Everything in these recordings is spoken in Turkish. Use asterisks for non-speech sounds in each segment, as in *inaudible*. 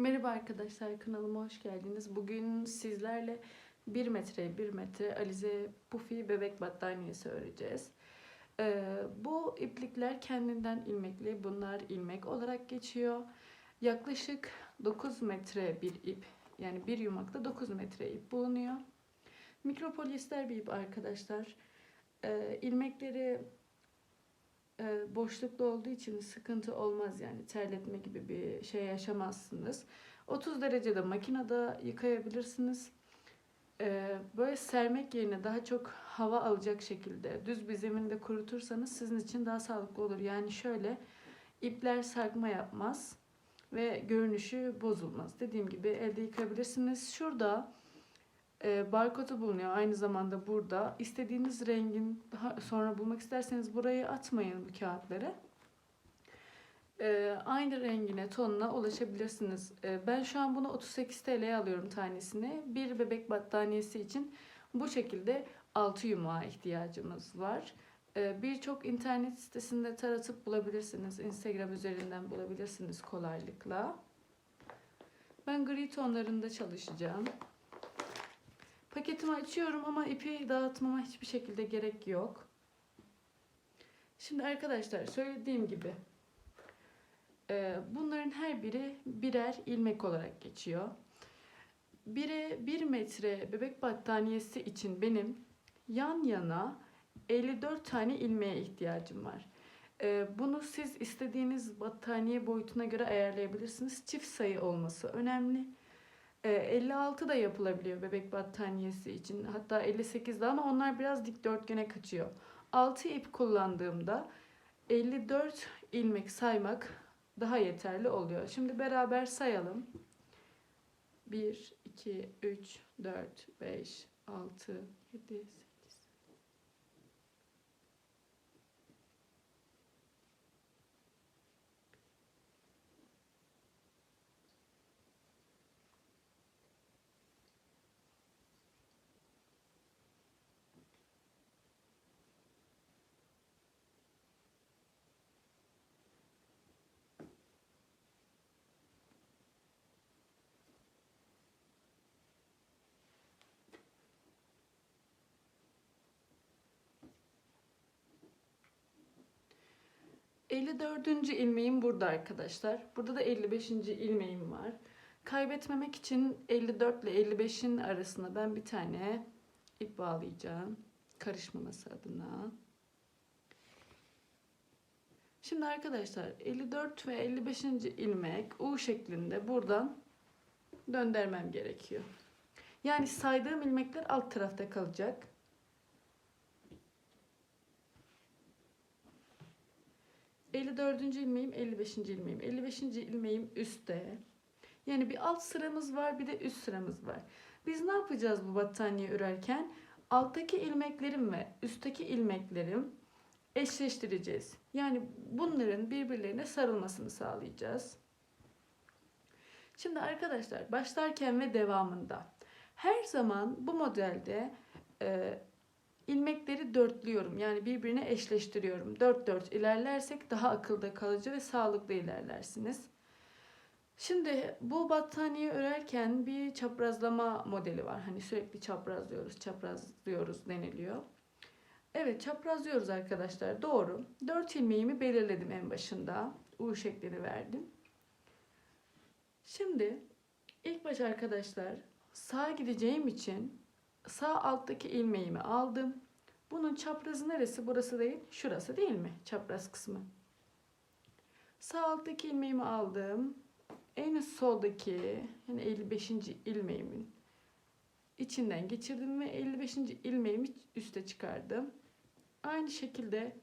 Merhaba arkadaşlar kanalıma hoş geldiniz. Bugün sizlerle 1 metre 1 metre Alize Puffy bebek battaniyesi öreceğiz. Ee, bu iplikler kendinden ilmekli. Bunlar ilmek olarak geçiyor. Yaklaşık 9 metre bir ip yani bir yumakta 9 metre ip bulunuyor. Mikropolyester bir ip arkadaşlar. Ee, ilmekleri e, boşluklu olduğu için sıkıntı olmaz yani terletme gibi bir şey yaşamazsınız. 30 derecede makinede yıkayabilirsiniz. E, böyle sermek yerine daha çok hava alacak şekilde düz bir zeminde kurutursanız sizin için daha sağlıklı olur. Yani şöyle ipler sarkma yapmaz ve görünüşü bozulmaz. Dediğim gibi elde yıkayabilirsiniz. Şurada e, barkodu bulunuyor aynı zamanda burada. İstediğiniz rengin daha sonra bulmak isterseniz burayı atmayın bu kağıtları. E, aynı rengine, tonuna ulaşabilirsiniz. E, ben şu an bunu 38 TL'ye alıyorum tanesini. Bir bebek battaniyesi için bu şekilde 6 yumağa ihtiyacımız var. E, Birçok internet sitesinde taratıp bulabilirsiniz. Instagram üzerinden bulabilirsiniz kolaylıkla. Ben gri tonlarında çalışacağım. Paketimi açıyorum ama ipi dağıtmama hiçbir şekilde gerek yok. Şimdi arkadaşlar söylediğim gibi e, bunların her biri birer ilmek olarak geçiyor. Biri 1 metre bebek battaniyesi için benim yan yana 54 tane ilmeğe ihtiyacım var. E, Bunu siz istediğiniz battaniye boyutuna göre ayarlayabilirsiniz. Çift sayı olması önemli. E, 56 da yapılabiliyor bebek battaniyesi için. Hatta 58 de ama onlar biraz dikdörtgene kaçıyor. 6 ip kullandığımda 54 ilmek saymak daha yeterli oluyor. Şimdi beraber sayalım. 1, 2, 3, 4, 5, 6, 7, 8. ...54. ilmeğim burada arkadaşlar. Burada da 55. ilmeğim var. Kaybetmemek için 54 ile 55'in arasına ben bir tane ip bağlayacağım. Karışmaması adına. Şimdi arkadaşlar 54 ve 55. ilmek U şeklinde buradan döndürmem gerekiyor. Yani saydığım ilmekler alt tarafta kalacak. Elli dördüncü ilmeğim, 55. ilmeğim. 55. ilmeğim üstte. Yani bir alt sıramız var, bir de üst sıramız var. Biz ne yapacağız bu battaniye örerken? Alttaki ilmeklerim ve üstteki ilmeklerim eşleştireceğiz. Yani bunların birbirlerine sarılmasını sağlayacağız. Şimdi arkadaşlar başlarken ve devamında her zaman bu modelde ilmekleri dörtlüyorum. Yani birbirine eşleştiriyorum. Dört dört ilerlersek daha akılda kalıcı ve sağlıklı ilerlersiniz. Şimdi bu battaniye örerken bir çaprazlama modeli var. Hani sürekli çaprazlıyoruz, çaprazlıyoruz deniliyor. Evet çaprazlıyoruz arkadaşlar. Doğru. 4 ilmeğimi belirledim en başında. U şeklini verdim. Şimdi ilk baş arkadaşlar sağa gideceğim için sağ alttaki ilmeğimi aldım. Bunun çaprazı neresi? Burası değil. Şurası değil mi? Çapraz kısmı. Sağ alttaki ilmeğimi aldım. En soldaki yani 55. ilmeğimin içinden geçirdim ve 55. ilmeğimi üste çıkardım. Aynı şekilde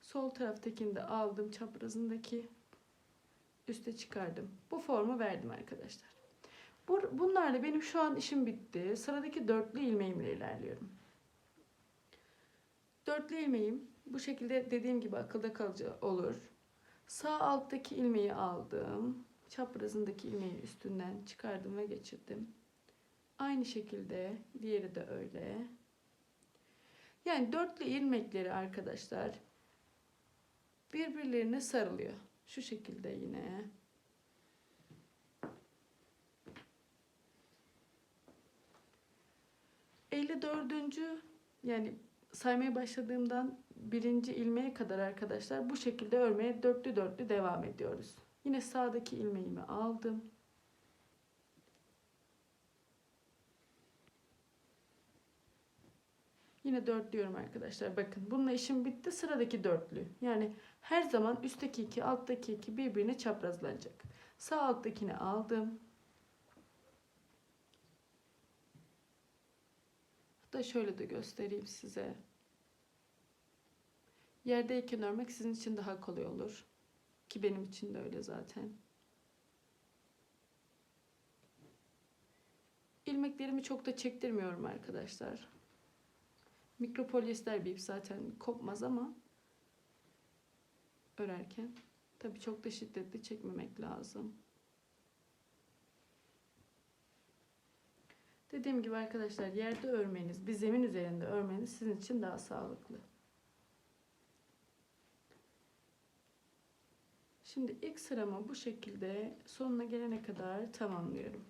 sol taraftakini de aldım çaprazındaki üste çıkardım. Bu formu verdim arkadaşlar. Bunlarla benim şu an işim bitti. Sıradaki dörtlü ilmeğimle ilerliyorum. Dörtlü ilmeğim bu şekilde dediğim gibi akılda kalıcı olur. Sağ alttaki ilmeği aldım. Çaprazındaki ilmeği üstünden çıkardım ve geçirdim. Aynı şekilde diğeri de öyle. Yani dörtlü ilmekleri arkadaşlar birbirlerine sarılıyor. Şu şekilde yine. 54. yani saymaya başladığımdan birinci ilmeğe kadar arkadaşlar bu şekilde örmeye dörtlü dörtlü devam ediyoruz. Yine sağdaki ilmeğimi aldım. Yine dörtlüyorum arkadaşlar. Bakın bununla işim bitti. Sıradaki dörtlü. Yani her zaman üstteki iki, alttaki iki birbirine çaprazlanacak. Sağ alttakini aldım. Hatta şöyle de göstereyim size. Yerdeyken örmek sizin için daha kolay olur. Ki benim için de öyle zaten. İlmeklerimi çok da çektirmiyorum arkadaşlar. Mikropolyester bir ip zaten kopmaz ama örerken tabii çok da şiddetli çekmemek lazım. Dediğim gibi arkadaşlar yerde örmeniz, bir zemin üzerinde örmeniz sizin için daha sağlıklı. Şimdi ilk sıramı bu şekilde sonuna gelene kadar tamamlıyorum.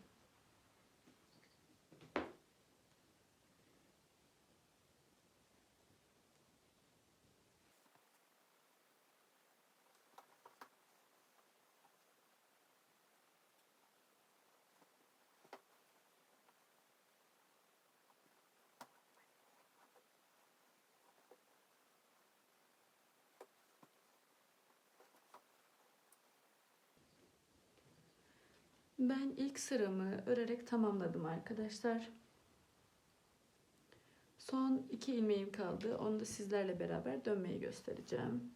Ben ilk sıramı örerek tamamladım arkadaşlar. Son iki ilmeğim kaldı. Onu da sizlerle beraber dönmeyi göstereceğim.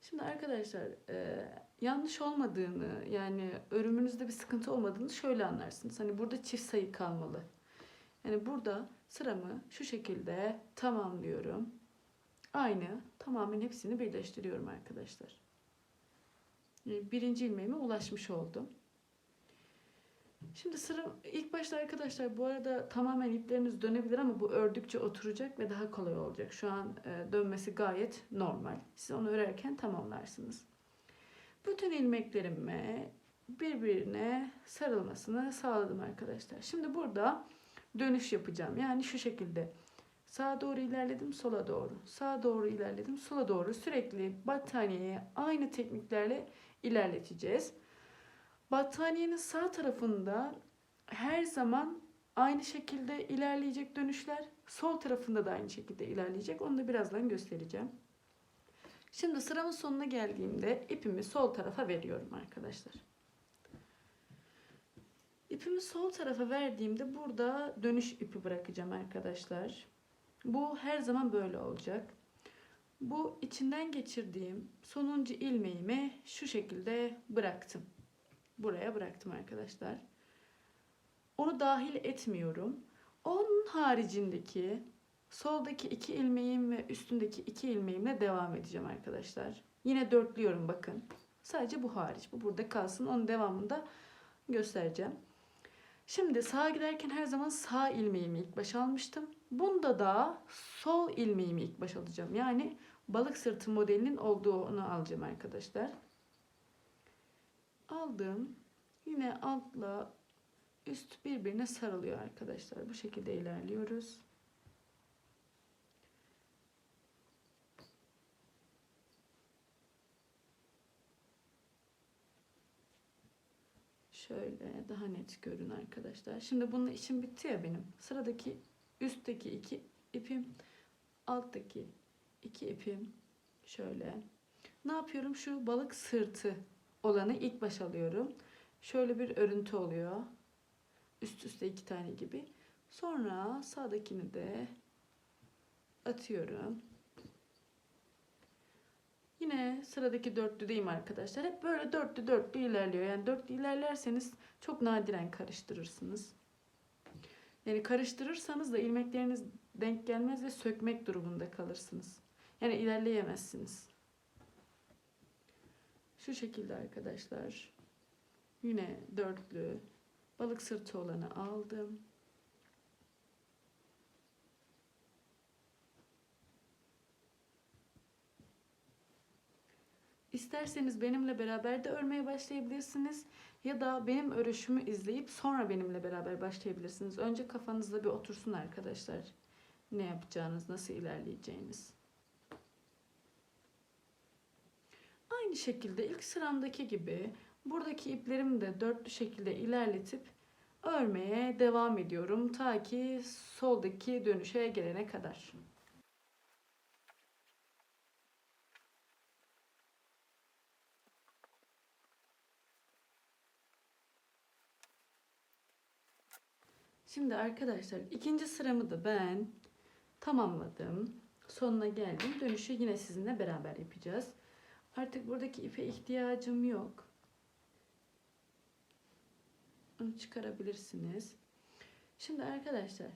Şimdi arkadaşlar e, yanlış olmadığını yani örümünüzde bir sıkıntı olmadığını şöyle anlarsınız. Hani burada çift sayı kalmalı. Yani burada sıramı şu şekilde tamamlıyorum. Aynı tamamen hepsini birleştiriyorum arkadaşlar. Birinci ilmeğime ulaşmış oldum. Şimdi sıra ilk başta arkadaşlar bu arada tamamen ipleriniz dönebilir ama bu ördükçe oturacak ve daha kolay olacak. Şu an e, dönmesi gayet normal. Siz onu örerken tamamlarsınız. Bütün ilmeklerime birbirine sarılmasını sağladım arkadaşlar. Şimdi burada dönüş yapacağım. Yani şu şekilde sağa doğru ilerledim sola doğru. Sağa doğru ilerledim sola doğru. Sürekli battaniyeyi aynı tekniklerle ilerleteceğiz. Battaniyenin sağ tarafında her zaman aynı şekilde ilerleyecek dönüşler. Sol tarafında da aynı şekilde ilerleyecek. Onu da birazdan göstereceğim. Şimdi sıramın sonuna geldiğimde ipimi sol tarafa veriyorum arkadaşlar. İpimi sol tarafa verdiğimde burada dönüş ipi bırakacağım arkadaşlar. Bu her zaman böyle olacak. Bu içinden geçirdiğim sonuncu ilmeğimi şu şekilde bıraktım buraya bıraktım arkadaşlar. Onu dahil etmiyorum. Onun haricindeki soldaki iki ilmeğim ve üstündeki iki ilmeğimle devam edeceğim arkadaşlar. Yine dörtlüyorum bakın. Sadece bu hariç. Bu burada kalsın. Onun devamında göstereceğim. Şimdi sağa giderken her zaman sağ ilmeğimi ilk baş almıştım. Bunda da sol ilmeğimi ilk baş alacağım. Yani balık sırtı modelinin olduğunu alacağım arkadaşlar aldım. Yine altla üst birbirine sarılıyor arkadaşlar. Bu şekilde ilerliyoruz. Şöyle daha net görün arkadaşlar. Şimdi bunun işim bitti ya benim. Sıradaki üstteki iki ipim, alttaki iki ipim şöyle. Ne yapıyorum? Şu balık sırtı olanı ilk baş alıyorum. Şöyle bir örüntü oluyor. Üst üste iki tane gibi. Sonra sağdakini de atıyorum. Yine sıradaki dörtlüdeyim arkadaşlar. Hep böyle dörtlü dörtlü ilerliyor. Yani dörtlü ilerlerseniz çok nadiren karıştırırsınız. Yani karıştırırsanız da ilmekleriniz denk gelmez ve sökmek durumunda kalırsınız. Yani ilerleyemezsiniz. Şu şekilde arkadaşlar. Yine dörtlü balık sırtı olanı aldım. İsterseniz benimle beraber de örmeye başlayabilirsiniz ya da benim örüşümü izleyip sonra benimle beraber başlayabilirsiniz. Önce kafanızda bir otursun arkadaşlar. Ne yapacağınız, nasıl ilerleyeceğiniz. Aynı şekilde ilk sıramdaki gibi buradaki iplerimi de dörtlü şekilde ilerletip örmeye devam ediyorum ta ki soldaki dönüşe gelene kadar. Şimdi arkadaşlar ikinci sıramı da ben tamamladım. Sonuna geldim. Dönüşü yine sizinle beraber yapacağız. Artık buradaki ipe ihtiyacım yok. Onu çıkarabilirsiniz. Şimdi arkadaşlar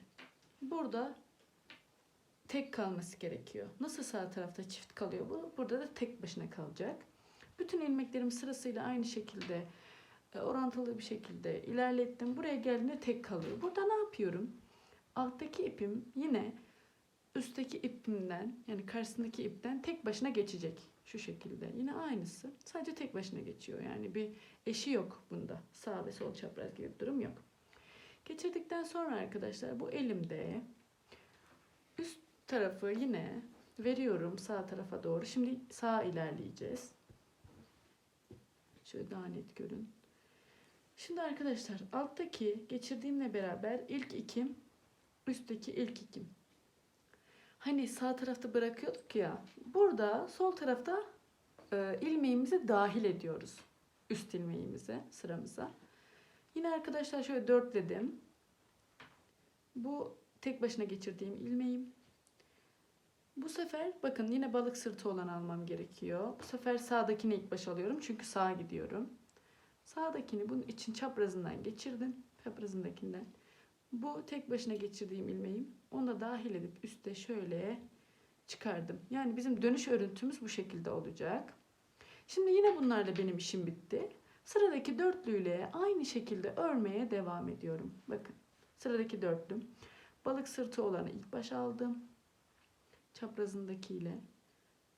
burada tek kalması gerekiyor. Nasıl sağ tarafta çift kalıyor bu? Burada da tek başına kalacak. Bütün ilmeklerim sırasıyla aynı şekilde e, orantılı bir şekilde ilerlettim. Buraya geldiğinde tek kalıyor. Burada ne yapıyorum? Alttaki ipim yine üstteki ipimden yani karşısındaki ipten tek başına geçecek. Şu şekilde. Yine aynısı. Sadece tek başına geçiyor. Yani bir eşi yok bunda. Sağ ve sol çapraz gibi bir durum yok. Geçirdikten sonra arkadaşlar bu elimde üst tarafı yine veriyorum sağ tarafa doğru. Şimdi sağa ilerleyeceğiz. Şöyle daha net görün. Şimdi arkadaşlar alttaki geçirdiğimle beraber ilk ikim, üstteki ilk ikim. Hani sağ tarafta bırakıyorduk ya. Burada sol tarafta e, ilmeğimizi dahil ediyoruz. Üst ilmeğimize, sıramıza. Yine arkadaşlar şöyle dörtledim. Bu tek başına geçirdiğim ilmeğim. Bu sefer bakın yine balık sırtı olan almam gerekiyor. Bu sefer sağdakini ilk baş alıyorum çünkü sağa gidiyorum. Sağdakini bunun için çaprazından geçirdim. Çaprazındakinden. Bu tek başına geçirdiğim ilmeğim. Onu da dahil edip üstte şöyle çıkardım. Yani bizim dönüş örüntümüz bu şekilde olacak. Şimdi yine bunlarla benim işim bitti. Sıradaki dörtlüyle aynı şekilde örmeye devam ediyorum. Bakın sıradaki dörtlüm. Balık sırtı olanı ilk baş aldım. Çaprazındakiyle.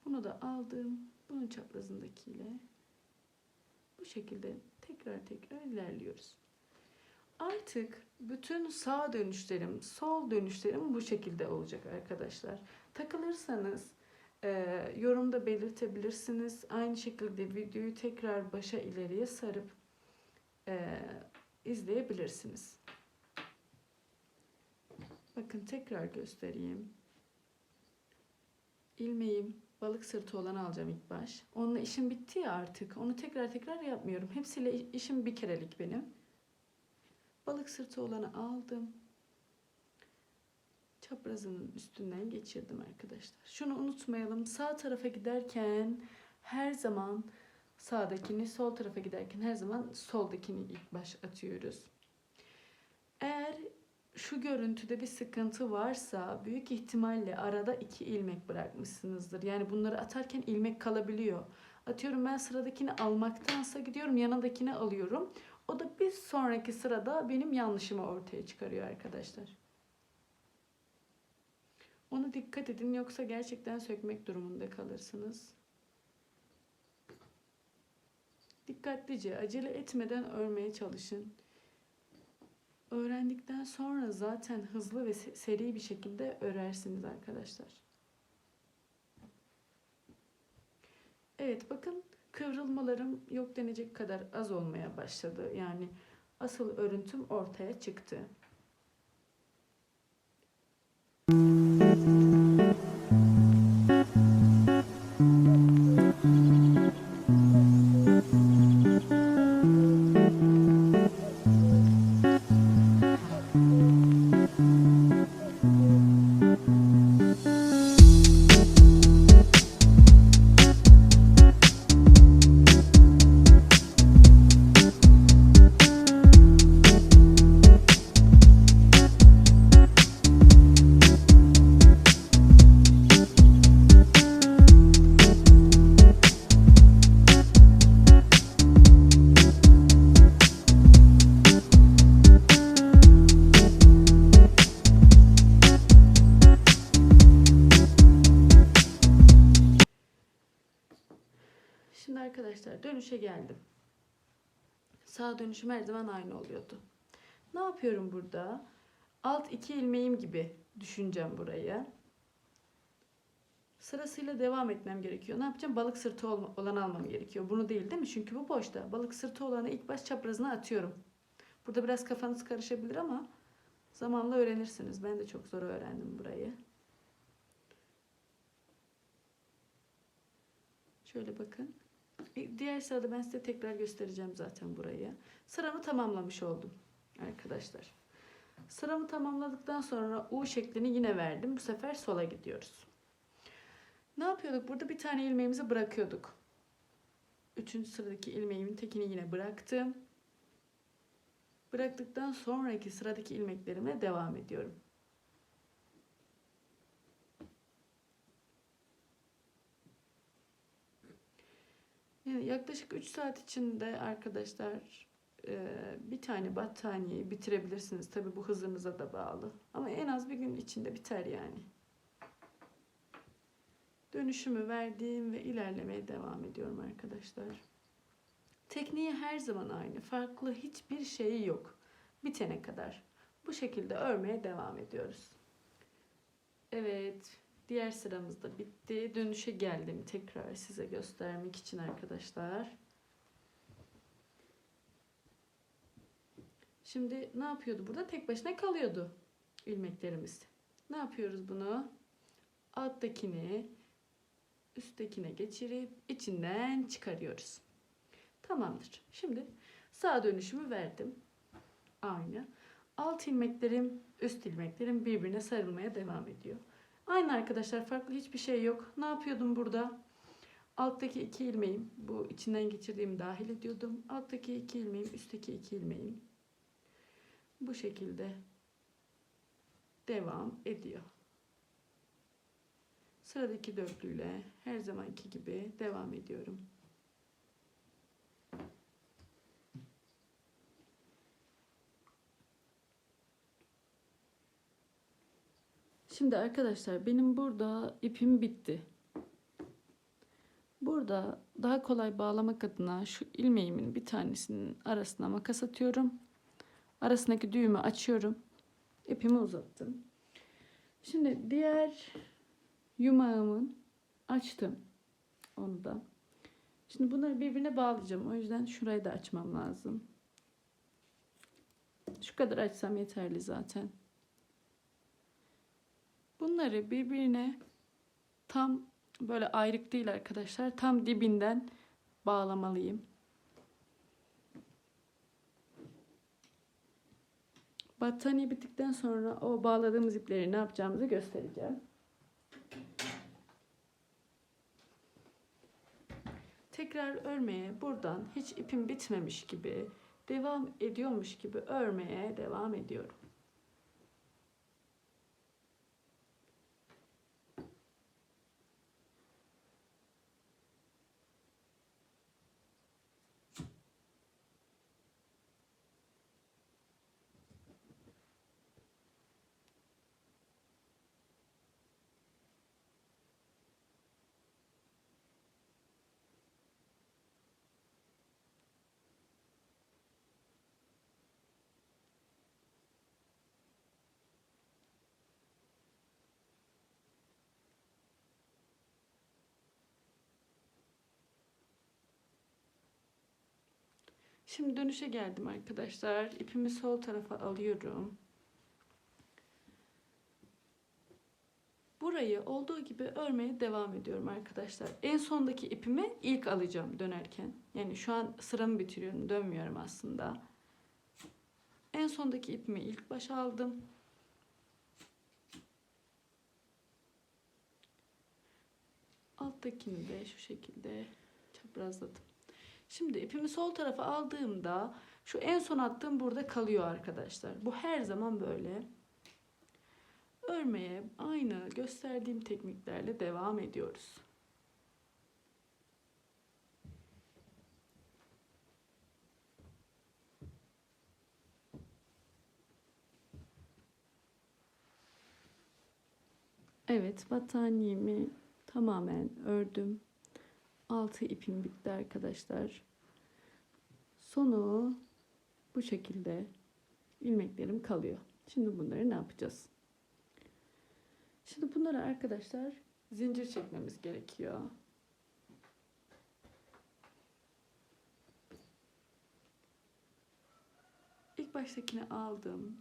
Bunu da aldım. Bunun çaprazındakiyle. Bu şekilde tekrar tekrar ilerliyoruz. Artık bütün sağ dönüşlerim, sol dönüşlerim bu şekilde olacak arkadaşlar. Takılırsanız e, yorumda belirtebilirsiniz. Aynı şekilde videoyu tekrar başa ileriye sarıp e, izleyebilirsiniz. Bakın tekrar göstereyim. İlmeğim balık sırtı olan alacağım ilk baş. Onunla işim bitti ya artık. Onu tekrar tekrar yapmıyorum. Hepsiyle işim bir kerelik benim. Balık sırtı olanı aldım. Çaprazının üstünden geçirdim arkadaşlar. Şunu unutmayalım. Sağ tarafa giderken her zaman sağdakini, sol tarafa giderken her zaman soldakini ilk baş atıyoruz. Eğer şu görüntüde bir sıkıntı varsa büyük ihtimalle arada iki ilmek bırakmışsınızdır. Yani bunları atarken ilmek kalabiliyor. Atıyorum ben sıradakini almaktansa gidiyorum yanındakini alıyorum. O da bir sonraki sırada benim yanlışımı ortaya çıkarıyor arkadaşlar. Ona dikkat edin yoksa gerçekten sökmek durumunda kalırsınız. Dikkatlice, acele etmeden örmeye çalışın. Öğrendikten sonra zaten hızlı ve seri bir şekilde örersiniz arkadaşlar. Evet bakın kıvrılmalarım yok denecek kadar az olmaya başladı. Yani asıl örüntüm ortaya çıktı. Oluyordu. Ne yapıyorum burada? Alt iki ilmeğim gibi düşüneceğim burayı. Sırasıyla devam etmem gerekiyor. Ne yapacağım? Balık sırtı olan almam gerekiyor. Bunu değil değil mi? Çünkü bu boşta. Balık sırtı olanı ilk baş çaprazına atıyorum. Burada biraz kafanız karışabilir ama zamanla öğrenirsiniz. Ben de çok zor öğrendim burayı. Şöyle bakın. E, Diğer sırada ben size tekrar göstereceğim zaten burayı. Sıramı tamamlamış oldum arkadaşlar. Sıramı tamamladıktan sonra U şeklini yine verdim. Bu sefer sola gidiyoruz. Ne yapıyorduk? Burada bir tane ilmeğimizi bırakıyorduk. Üçüncü sıradaki ilmeğimin tekini yine bıraktım. Bıraktıktan sonraki sıradaki ilmeklerime devam ediyorum. Yaklaşık 3 saat içinde arkadaşlar e, bir tane battaniyeyi bitirebilirsiniz. Tabi bu hızınıza da bağlı. Ama en az bir gün içinde biter yani. Dönüşümü verdiğim ve ilerlemeye devam ediyorum arkadaşlar. Tekniği her zaman aynı. Farklı hiçbir şeyi yok. Bitene kadar. Bu şekilde örmeye devam ediyoruz. Evet. Diğer sıramız da bitti. Dönüşe geldim tekrar size göstermek için arkadaşlar. Şimdi ne yapıyordu burada? Tek başına kalıyordu ilmeklerimiz. Ne yapıyoruz bunu? Alttakini üsttekine geçirip içinden çıkarıyoruz. Tamamdır. Şimdi sağ dönüşümü verdim. Aynı. Alt ilmeklerim, üst ilmeklerim birbirine sarılmaya devam ediyor. Aynı arkadaşlar farklı hiçbir şey yok. Ne yapıyordum burada? Alttaki iki ilmeğim bu içinden geçirdiğimi dahil ediyordum. Alttaki iki ilmeğim, üstteki iki ilmeğim. Bu şekilde devam ediyor. Sıradaki dörtlüyle her zamanki gibi devam ediyorum. Şimdi arkadaşlar benim burada ipim bitti. Burada daha kolay bağlamak adına şu ilmeğimin bir tanesinin arasına makas atıyorum. Arasındaki düğümü açıyorum. İpimi uzattım. Şimdi diğer yumağımın açtım. Onu da. Şimdi bunları birbirine bağlayacağım. O yüzden şurayı da açmam lazım. Şu kadar açsam yeterli zaten. Bunları birbirine tam böyle ayrık değil arkadaşlar. Tam dibinden bağlamalıyım. Battaniye bittikten sonra o bağladığımız ipleri ne yapacağımızı göstereceğim. Tekrar örmeye buradan hiç ipim bitmemiş gibi devam ediyormuş gibi örmeye devam ediyorum. Şimdi dönüşe geldim arkadaşlar. İpimi sol tarafa alıyorum. Burayı olduğu gibi örmeye devam ediyorum arkadaşlar. En sondaki ipimi ilk alacağım dönerken. Yani şu an sıramı bitiriyorum. Dönmüyorum aslında. En sondaki ipimi ilk başa aldım. Alttakini de şu şekilde çaprazladım. Şimdi ipimi sol tarafa aldığımda şu en son attığım burada kalıyor arkadaşlar. Bu her zaman böyle. Örmeye aynı gösterdiğim tekniklerle devam ediyoruz. Evet battaniyemi tamamen ördüm. Altı ipim bitti arkadaşlar. Sonu bu şekilde ilmeklerim kalıyor. Şimdi bunları ne yapacağız? Şimdi bunları arkadaşlar zincir çekmemiz gerekiyor. İlk baştakini aldım.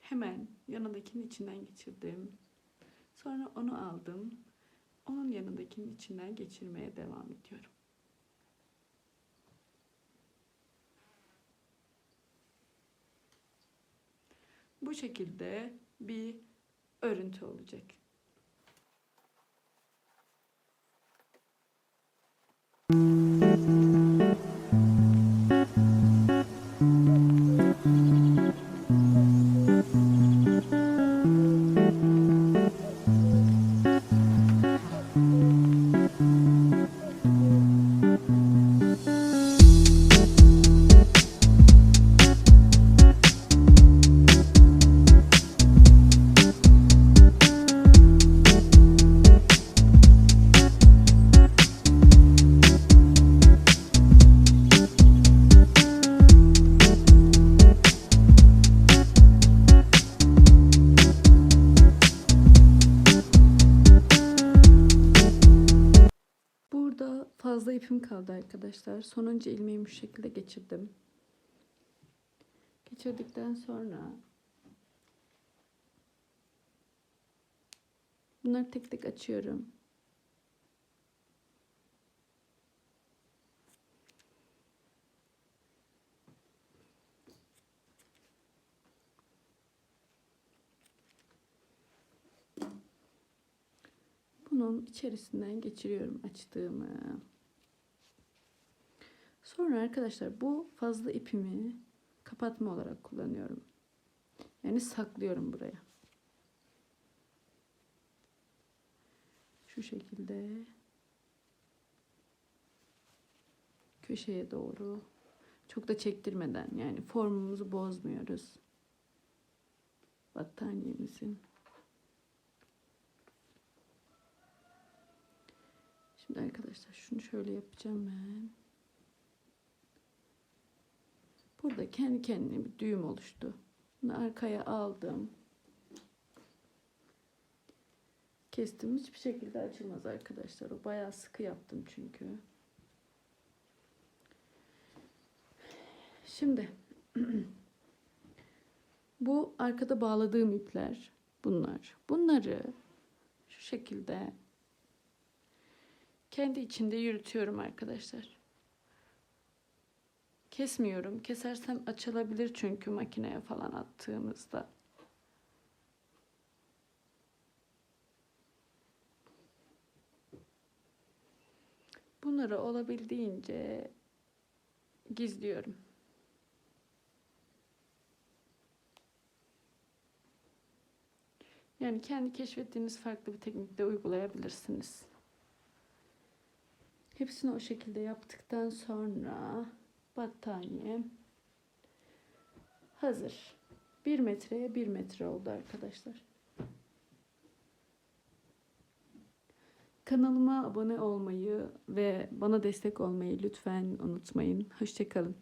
Hemen yanındakinin içinden geçirdim. Sonra onu aldım. Onun yanındakinin içinden geçirmeye devam ediyorum. Bu şekilde bir örüntü olacak. Burada arkadaşlar. Sonuncu ilmeğimi şu şekilde geçirdim. Geçirdikten sonra bunları tek tek açıyorum. Bunun içerisinden geçiriyorum açtığımı. Sonra arkadaşlar bu fazla ipimi kapatma olarak kullanıyorum. Yani saklıyorum buraya. Şu şekilde köşeye doğru çok da çektirmeden yani formumuzu bozmuyoruz. Battaniyemizin Şimdi arkadaşlar şunu şöyle yapacağım ben. Burada kendi kendine bir düğüm oluştu. Bunu arkaya aldım. Kestim. Hiçbir şekilde açılmaz arkadaşlar. O bayağı sıkı yaptım çünkü. Şimdi *clears throat* bu arkada bağladığım ipler bunlar. Bunları şu şekilde kendi içinde yürütüyorum arkadaşlar. Kesmiyorum. Kesersem açılabilir çünkü makineye falan attığımızda. Bunları olabildiğince gizliyorum. Yani kendi keşfettiğiniz farklı bir teknikte uygulayabilirsiniz. Hepsini o şekilde yaptıktan sonra battaniye hazır. 1 metreye 1 metre oldu arkadaşlar. Kanalıma abone olmayı ve bana destek olmayı lütfen unutmayın. Hoşçakalın.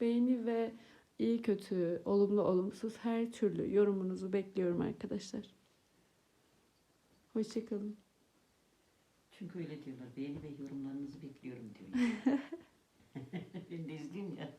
Beğeni ve iyi kötü, olumlu olumsuz her türlü yorumunuzu bekliyorum arkadaşlar. Hoşçakalın. Çünkü öyle diyorlar. Beğeni ve yorumlarınızı bekliyorum diyorlar. *laughs* *laughs* ben de